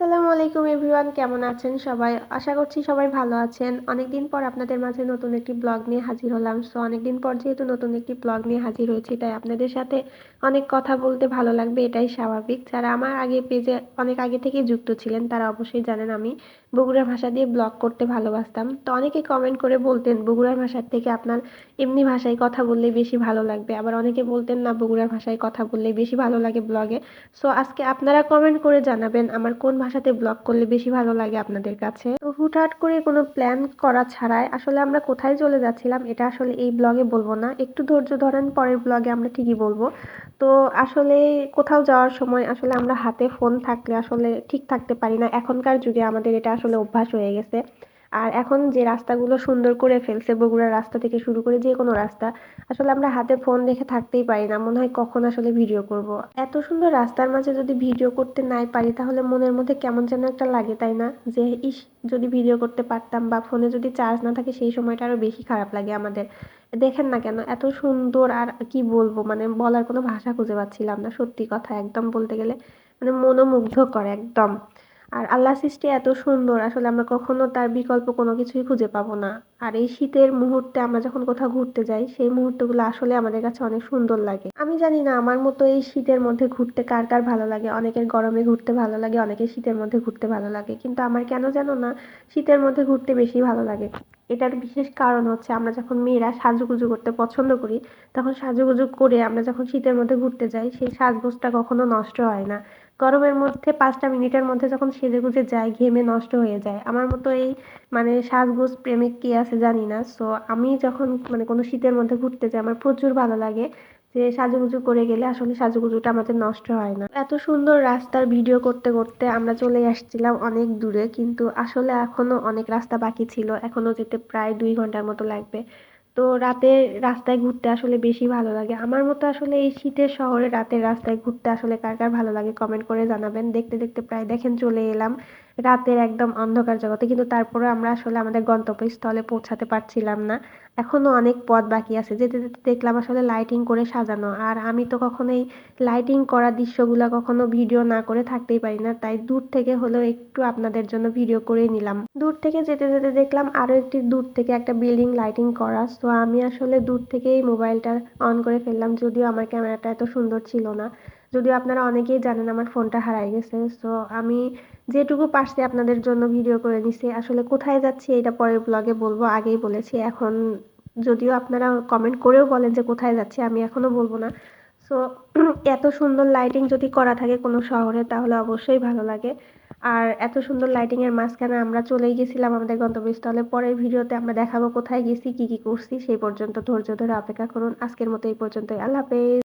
আসসালামু আলাইকুম এভরিওয়ান, কেমন আছেন সবাই? আশা করছি সবাই ভালো আছেন। অনেকদিন পর আপনাদের মাঝে নতুন একটি ব্লগ নিয়ে হাজির হলাম। সো অনেকদিন পর যেহেতু নতুন একটি ব্লগ নিয়ে হাজির হয়েছি, তাই আপনাদের সাথে অনেক কথা বলতে ভালো লাগবে, এটাই স্বাভাবিক। যারা আমার আগে পেজে অনেক আগে থেকে যুক্ত ছিলেন, তারা অবশ্যই জানেন আমি বগুড়ার ভাষা দিয়ে ব্লগ করতে ভালোবাসতাম। তো অনেকে কমেন্ট করে বলতেন, বগুড়ার ভাষার থেকে আপনার এমনি ভাষায় কথা বললে বেশি ভালো লাগবে। আবার অনেকে বলতেন, না, বগুড়ার ভাষায় কথা বললে বেশি ভালো লাগে ব্লগে সো আজকে আপনারা কমেন্ট করে জানাবেন, আমার কোন ভাষাতে ব্লগ করলে বেশি ভালো লাগে আপনাদের কাছে? তো হুটহাট করে কোনো প্ল্যান করা ছাড়াই আসলে আমরা কোথায় চলে যাচ্ছিলাম, এটা আসলে এই ব্লগে বলব না। একটু ধৈর্য ধরেন, পরের ব্লগে আমরা ঠিকই বলব। তো আসলে কোথাও যাওয়ার সময় আসলে আমরা হাতে ফোন থাকলে আসলে ঠিক থাকতে পারি না। এখনকার যুগে আমাদের এটা আসলে অভ্যাস হয়ে গেছে। আর এখন যে রাস্তাগুলো সুন্দর করে ফেলছে বগুড়ার রাস্তা থেকে শুরু করে যে কোনো রাস্তা, আসলে আমরা হাতে ফোন দেখে থাকতেই পারি না। মনে হয় কখন আসলে ভিডিও করব। এত সুন্দর রাস্তার মাঝে যদি ভিডিও করতে নাই পারি, তাহলে মনের মধ্যে কেমন যেন একটা লাগে, তাই না? যে, ইস, যদি ভিডিও করতে পারতাম বা ফোনে যদি চার্জ না থাকে, সেই সময়টা আরও বেশি খারাপ লাগে আমাদের। দেখেন না কেন, এত সুন্দর আর কি বলব মানে বলার কোনো ভাষা খুঁজে পাচ্ছিলাম না, সত্যি কথা, একদম বলতে গেলে মানে মনোমুগ্ধ করে একদম। আর আল্লাহ সৃষ্টি এত সুন্দর, আসলে আমরা কখনো তার বিকল্প কোনো কিছুই খুঁজে পাবো না। আর এই শীতের মুহূর্তে আমরা যখন কোথাও ঘুরতে যাই, সেই মুহূর্তগুলো আসলে আমাদের কাছে অনেক সুন্দর লাগে। আমি জানি না, আমার মতো এই শীতের মধ্যে ঘুরতে কার কার ভালো লাগে? অনেকের গরমে ঘুরতে ভালো লাগে, অনেকের শীতের মধ্যে ঘুরতে ভালো লাগে। কিন্তু আমার কেন জানো না, শীতের মধ্যে ঘুরতে বেশি ভালো লাগে। এটার বিশেষ কারণ হচ্ছে, আমরা যখন মেয়েরা সাজুগুজু করতে পছন্দ করি, তখন সাজুগুজু করে আমরা যখন শীতের মধ্যে ঘুরতে যাই, সেই সাজগোজটা কখনো নষ্ট হয় না। গরমের মধ্যে পাঁচটা মিনিটের মধ্যে যখন সেজে গুজে যায়, ঘেমে নষ্ট হয়ে যায়। আমার মতো এই মানে সাজগোজ প্রেমিক কে আছে জানি না। সো আমি যখন মানে কোনো শীতের মধ্যে ঘুরতে যাই, আমার প্রচুর ভালো লাগে যে সাজুগুজু করে গেলে আসলে সাজুগুজুটা আমাদের নষ্ট হয় না। এত সুন্দর রাস্তার ভিডিও করতে করতে আমরা চলে আসছিলাম অনেক দূরে, কিন্তু আসলে এখনও অনেক রাস্তা বাকি ছিল। এখনও যেতে প্রায় দুই ঘণ্টার মতো লাগবে। তো রাতে রাস্তায় ঘুরতে আসলে বেশি ভালো লাগে। আমার মতো আসলে এই শীতের শহরে রাতের রাস্তায় ঘুরতে আসলে কার কার ভালো লাগে কমেন্ট করে জানাবেন। দেখতে দেখতে প্রায় দেখেন চলে এলাম। রাতের একদম অন্ধকার জগতে। কিন্তু তারপরে আমরা আসলে আমাদের গন্তব্যস্থলে পৌঁছাতে পারছিলাম না। এখনও অনেক পথ বাকি আছে। যেতে যেতে দেখলাম আসলে লাইটিং করে সাজানো। আর আমি তো কখনোই লাইটিং করা দৃশ্যগুলো কখনো ভিডিও না করে থাকতেই পারি না। তাই দূর থেকে হলেও একটু আপনাদের জন্য ভিডিও করে নিলাম। দূর থেকে যেতে যেতে দেখলাম আরও একটি দূর থেকে একটা বিল্ডিং লাইটিং করা। তো আমি আসলে দূর থেকেই মোবাইলটা অন করে ফেললাম। যদিও আমার ক্যামেরাটা এত সুন্দর ছিল না। যদিও আপনারা অনেকেই জানেন আমার ফোনটা হারাই গেছে সো আমি যেটুকু পারছি আপনাদের জন্য ভিডিও করে নিছি। আসলে কোথায় যাচ্ছি এটা পরের ব্লগে বলব, আগেই বলেছি। এখন যদিও আপনারা কমেন্ট করেও বলেন যে কোথায় যাচ্ছি, আমি এখনও বলব না। সো এত সুন্দর লাইটিং যদি করা থাকে কোনো শহরে, তাহলে অবশ্যই ভালো লাগে। আর এত সুন্দর লাইটিংয়ের মাঝখানে আমরা চলেই গেছিলাম আমাদের গন্তব্যস্থলে। পরের ভিডিওতে আমরা দেখাবো কোথায় গেছি, কি কি করছি, সেই পর্যন্ত ধৈর্য ধরে অপেক্ষা করুন। আজকের মতো এই পর্যন্তই। আল্লাহ হাফেজ।